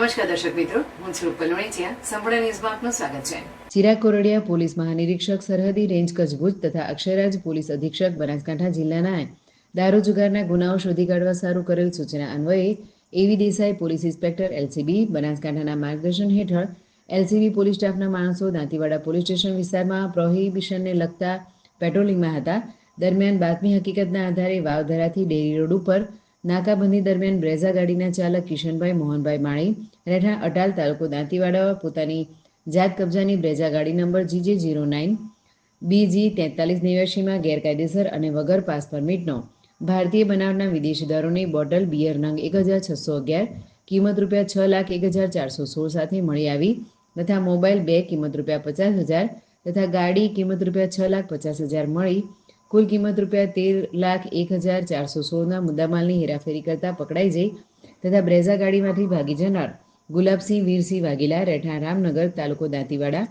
નમસ્કાર દર્શક મિત્રો, હું છું રૂપલ સંપૂર્ણ ન્યૂઝમાં આપનું સ્વાગત છે. ચિરાગ કોરડિયા પોલીસ મહાનિરીક્ષક સરહદી રેન્જ કચ્છ ભુજ તથા અક્ષયરાજ પોલીસ અધિક્ષક બનાસકાંઠા જિલ્લાના દારૂ જુગારના ગુનાઓ શોધી કાઢવા સારું કરેલ સૂચના અન્વયે એવી દેસાઈ પોલીસ ઇન્સ્પેક્ટર એલસીબી બનાસકાંઠાના માર્ગદર્શન હેઠળ એલસીબી પોલીસ સ્ટાફના માણસો દાંતીવાડા પોલીસ સ્ટેશન વિસ્તારમાં પ્રોહિબિશનને લગતા પેટ્રોલિંગમાં હતા. દરમિયાન બાતમી હકીકતના આધારે વાવધરાથી ડેરી રોડ ઉપર નાકાબંધી દરમિયાન બ્રેઝા ગાડીના ચાલક કિશનભાઈ મોહનભાઈ માળી, રહેઠાણ અટાલ તાલુકો દાંતીવાડા પોતાની જાત કબજાની બ્રેઝા ગાડી નંબર જીજે જીરો નાઇન, બીજી તેતાલીસ નેવ્યાસીમાં ગેરકાયદેસર અને વગર પાસ પરમિટનો ભારતીય બનાવના વિદેશી દારૂની બોટલ, બિયર નંગ એક હજાર છસો અગિયાર, કિંમત રૂપિયા છ લાખ એક હજાર ચારસો સોળ સાથે મળી આવી તથા મોબાઈલ બે કિંમત રૂપિયા પચાસ હજાર તથા ગાડી કિંમત રૂપિયા છ લાખ પચાસ હજાર મળી કુલ કિંમત રૂપિયા તેર લાખ એક હજાર ચારસો સોળના મુદ્દામાલની હેરાફેરી કરતા પકડાઈ જઈ તથા બ્રેઝા ગાડીમાંથી ભાગી જનાર ગુલાબસિંહ વીરસિંહ વાઘેલા રહેઠાણ રામનગર તાલુકો દાંતીવાડા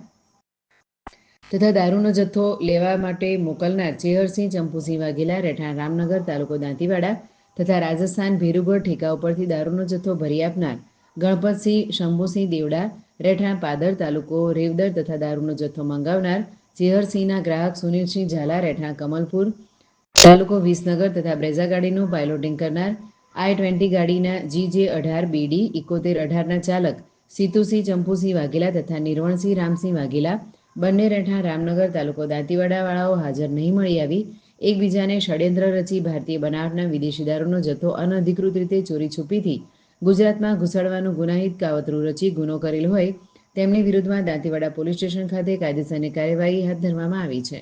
તથા દારૂનો જથ્થો લેવા માટે મોકલનાર ચેહરસિંહ ચંપુસિંહ વાઘેલા રહેઠાણ રામનગર તાલુકો દાંતીવાડા તથા રાજસ્થાન ભેરુગઢ ઠેકા ઉપરથી દારૂનો જથ્થો ભરી આપનાર ગણપતસિંહ, શંભુસિંહ દેવડા રહેઠાણ પાદર તાલુકો રેવદર તથા દારૂનો જથ્થો મંગાવનાર ચેહરસિંહના ગ્રાહક સુનિલસિંહ ઝાલા રહેઠાણ કમલપુર, તાલુકો વિસનગર તથા બ્રેઝા ગાડીનું પાયલોટિંગ કરનાર આઈ ટ્વેન્ટી ગાડીના જી જે અઢાર બીડી ઇકોતેર અઢારના ચાલક સીતુસિંહ, ચંપુસિંહ વાઘેલા તથા નિર્વણસિંહ રામસિંહ વાઘેલા બંને રહેઠાણ રામનગર તાલુકો દાંતીવાડાવાળાઓ હાજર નહીં મળી આવી. એકબીજાને ષડયંત્ર રચી ભારતીય બનાવટના વિદેશી દારૂનો જથ્થો અનધિકૃત રીતે ચોરી છુપીથી ગુજરાતમાં ઘુસાડવાનું ગુનાહિત કાવતરું રચી ગુનો કરેલ હોય તેમની વિરુદ્ધમાં દાંતીવાડા પોલીસ સ્ટેશન ખાતે કાયદેસરની કાર્યવાહી હાથ ધરવામાં આવી છે.